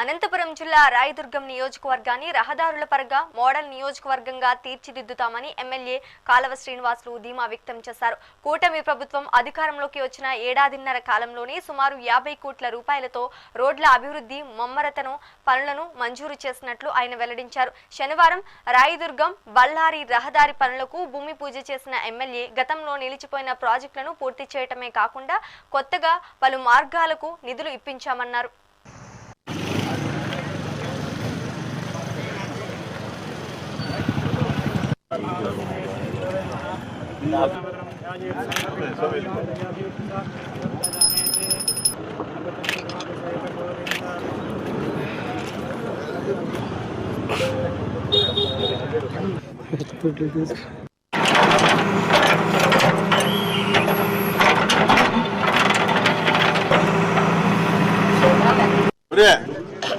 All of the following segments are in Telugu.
అనంతపురం జిల్లా రాయదుర్గం నియోజకవర్గాన్ని రహదారుల పరంగా మోడల్ నియోజకవర్గంగా తీర్చిదిద్దుతామని ఎమ్మెల్యే కాలవ శ్రీనివాసులు ధీమా వ్యక్తం చేశారు. కూటమి ప్రభుత్వం అధికారంలోకి వచ్చిన ఏడాదిన్నర కాలంలోనే సుమారు యాభై కోట్ల రూపాయలతో రోడ్ల అభివృద్ధి మమ్మరతను పనులను మంజూరు చేసినట్లు ఆయన వెల్లడించారు. శనివారం రాయదుర్గం బళ్ళారి రహదారి పనులకు భూమి పూజ చేసిన ఎమ్మెల్యే గతంలో నిలిచిపోయిన ప్రాజెక్టులను పూర్తి చేయటమే కాకుండా కొత్తగా పలు మార్గాలకు నిధులు ఇప్పించామన్నారు.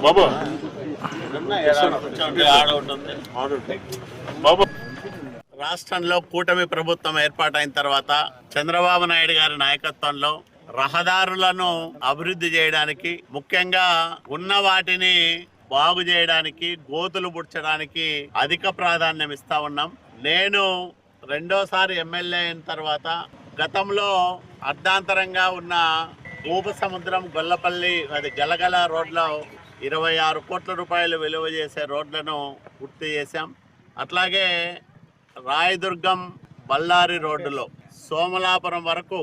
బాబు బాబు రాష్ట్రంలో కూటమి ప్రభుత్వం ఏర్పాటైన తర్వాత చంద్రబాబు నాయుడు గారి నాయకత్వంలో రహదారులను అభివృద్ధి చేయడానికి ముఖ్యంగా ఉన్న వాటిని బాగు చేయడానికి గోతులు పుడ్చడానికి అధిక ప్రాధాన్యం ఇస్తా ఉన్నాం. నేను రెండోసారి ఎమ్మెల్యే అయిన తర్వాత గతంలో అర్ధాంతరంగా ఉన్న సముద్రం గొల్లపల్లి అది గలగల రోడ్లో ఇరవై ఆరు కోట్ల రూపాయలు విలువ చేసే రోడ్లను పూర్తి చేశాం. అట్లాగే రాయదుర్గం బళ్ళారి రోడ్డులో సోమలాపురం వరకు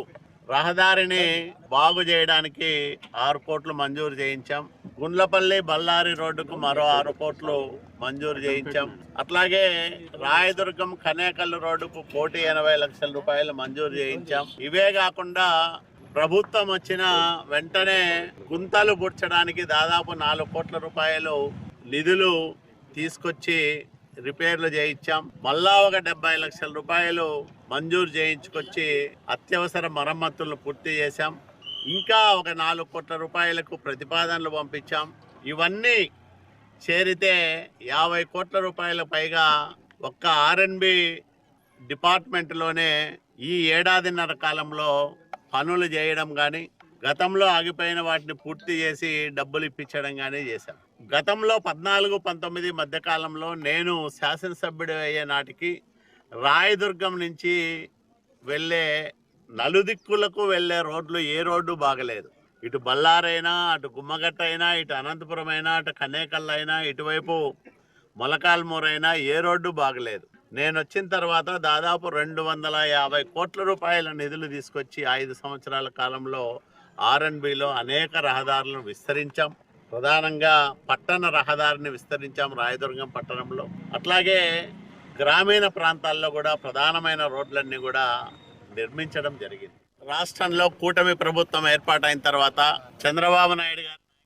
రహదారిని బాగు చేయడానికి ఆరు కోట్లు మంజూరు చేయించాం. గుండ్లపల్లి బళ్ళారి రోడ్డుకు మరో ఆరు కోట్లు మంజూరు చేయించాం. అట్లాగే రాయదుర్గం కనేకల్లు రోడ్డుకు కోటి ఎనభై లక్షల రూపాయలు మంజూరు చేయించాం. ఇవే కాకుండా ప్రభుత్వం వచ్చిన వెంటనే గుంతలు బుడ్చడానికి దాదాపు నాలుగు కోట్ల రూపాయలు నిధులు తీసుకొచ్చి రిపేర్లు చేయించాం. మళ్ళా ఒక డెబ్బై లక్షల రూపాయలు మంజూరు చేయించుకొచ్చి అత్యవసర మరమ్మతులు పూర్తి చేశాం. ఇంకా ఒక నాలుగు కోట్ల రూపాయలకు ప్రతిపాదనలు పంపించాం. ఇవన్నీ చేరితే యాభై కోట్ల రూపాయల పైగా ఒక్క ఆర్ఎన్బి డిపార్ట్మెంట్లోనే ఈ ఏడాదిన్నర కాలంలో పనులు చేయడం కానీ గతంలో ఆగిపోయిన వాటిని పూర్తి చేసి డబ్బులు ఇప్పించడం కానీ చేశాం. గతంలో పద్నాలుగు పంతొమ్మిది మధ్యకాలంలో నేను శాసనసభ్యుడు అయ్యే నాటికి రాయదుర్గం నుంచి వెళ్ళే నలుదిక్కులకు వెళ్ళే రోడ్లు ఏ రోడ్డు బాగలేదు. ఇటు బళ్ళారైనా అటు గుమ్మగట్ట అయినా ఇటు అనంతపురం అయినా అటు కనేకల్ అయినా ఇటువైపు మొలకాల్మూరైనా ఏ రోడ్డు బాగలేదు. నేను వచ్చిన తర్వాత దాదాపు రెండు వందల యాభై కోట్ల రూపాయల నిధులు తీసుకొచ్చి ఐదు సంవత్సరాల కాలంలో ఆర్ఎన్బిలో అనేక రహదారులను విస్తరించాం. ప్రధానంగా పట్టణ రహదారిని విస్తరించాం రాయదుర్గం పట్టణంలో. అట్లాగే గ్రామీణ ప్రాంతాల్లో కూడా ప్రధానమైన రోడ్లన్నీ కూడా నిర్మించడం జరిగింది. రాష్ట్రంలో కూటమి ప్రభుత్వం ఏర్పాటైన తర్వాత చంద్రబాబు నాయుడు గారు